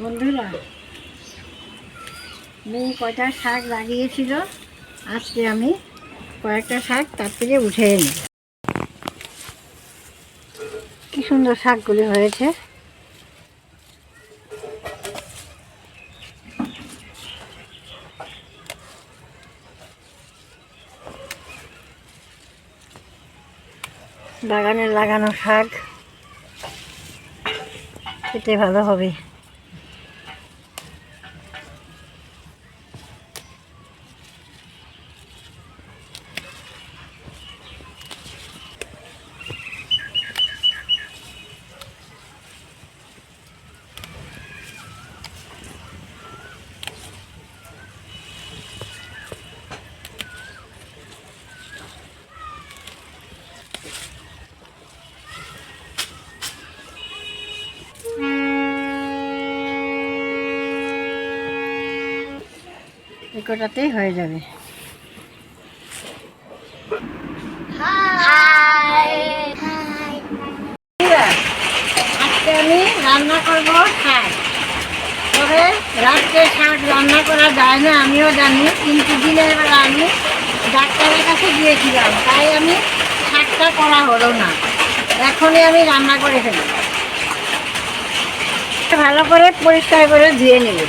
বন্ধুরা মেয়ে কয়টা শাক লাগিয়েছিল, আজকে আমি কয়েকটা শাক তার থেকে উঠে এনে কি সুন্দর শাকগুলি হয়েছে। বাগানে লাগানো শাক, খেতে ভালো হবে। এই কটাতেই হয়ে যাবে। আজকে আমি রান্না করব শাক। তবে রাত্রে শাক রান্না করা যায় না আমিও জানি। কিন্তু দিনের বেলা আমি ডাক্তারের কাছে গিয়েছিলাম তাই আমি শাকটা করা হলো না। এখনই আমি রান্না করে ফেলি। ভালো করে পরিষ্কার করে ধুয়ে নেব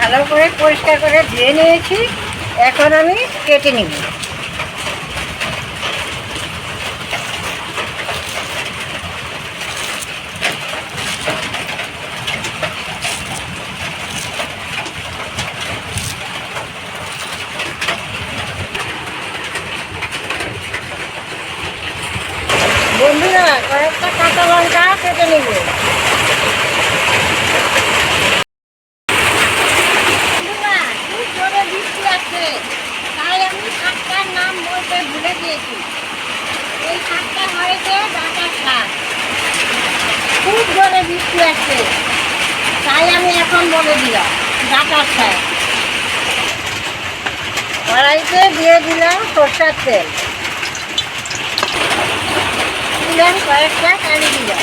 ভালো করে পরিষ্কার করে ধুয়ে নিয়েছি। এখন আমি কেটে নিব। বন্ধুরা, কয়েকটা কাঁচা লঙ্কা কেটে নিব বন্ধুরা, খুব জোরে বৃষ্টি আসছে তাই আমি শাকটার নাম বলতে ভুলে গিয়েছি এই শাকটা হয়েছে ডাঁটার শাক খুব জোরে আছে। তাই আমি এখন বলে দিলাম ডাঁটার শাক কড়াইতে দিয়ে দিলাম সরষার তেল। দিলাম কয়েকটা কালি দিলাম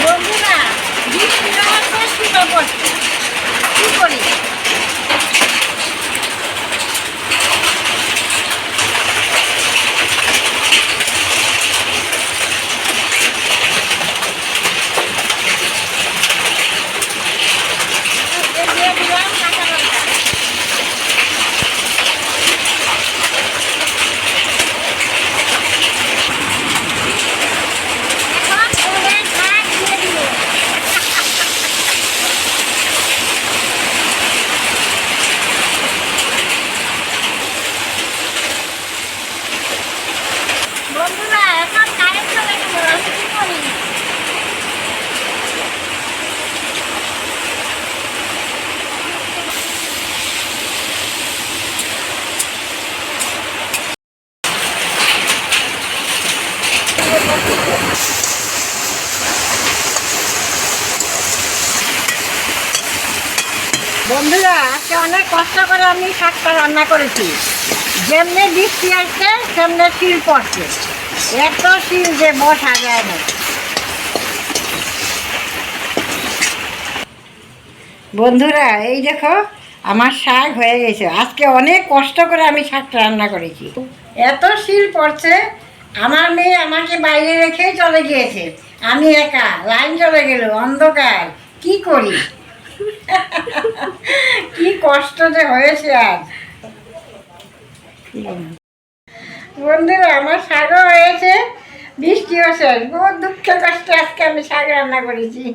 বন্ধুরা বৃষ্টি আমার তো শুরু করছে কি করি দিয়ে দিলাম কাঁচা লঙ্কা এখন ওদের শাক দিয়ে দিলাম বন্ধুরা এখন কারেন্ট চলে গেল আমি কি করি বন্ধুরা, আজকে অনেক কষ্ট করে আমি শাকটা রান্না করেছি। যেমনি বৃষ্টি আসছে সেমনি শিল পড়ছে। এত শিল যে বসা যায় না। বন্ধুরা, এই দেখো, আমার শাক হয়ে গেছে। আজকে অনেক কষ্ট করে আমি শাকটা রান্না করেছি। এত শিল পড়ছে আমার মেয়ে আমাকে বাইরে রেখেই চলে গিয়েছে। আমি একা, লাইন চলে গেল, অন্ধকার। কি করি? কি কষ্ট যে হয়েছে আজ। বন্ধুরা, আমার শাকও হয়েছে, বৃষ্টি হয়েছে। বহুত দুঃখের কষ্টে আজকে আমি শাক রান্না করেছি।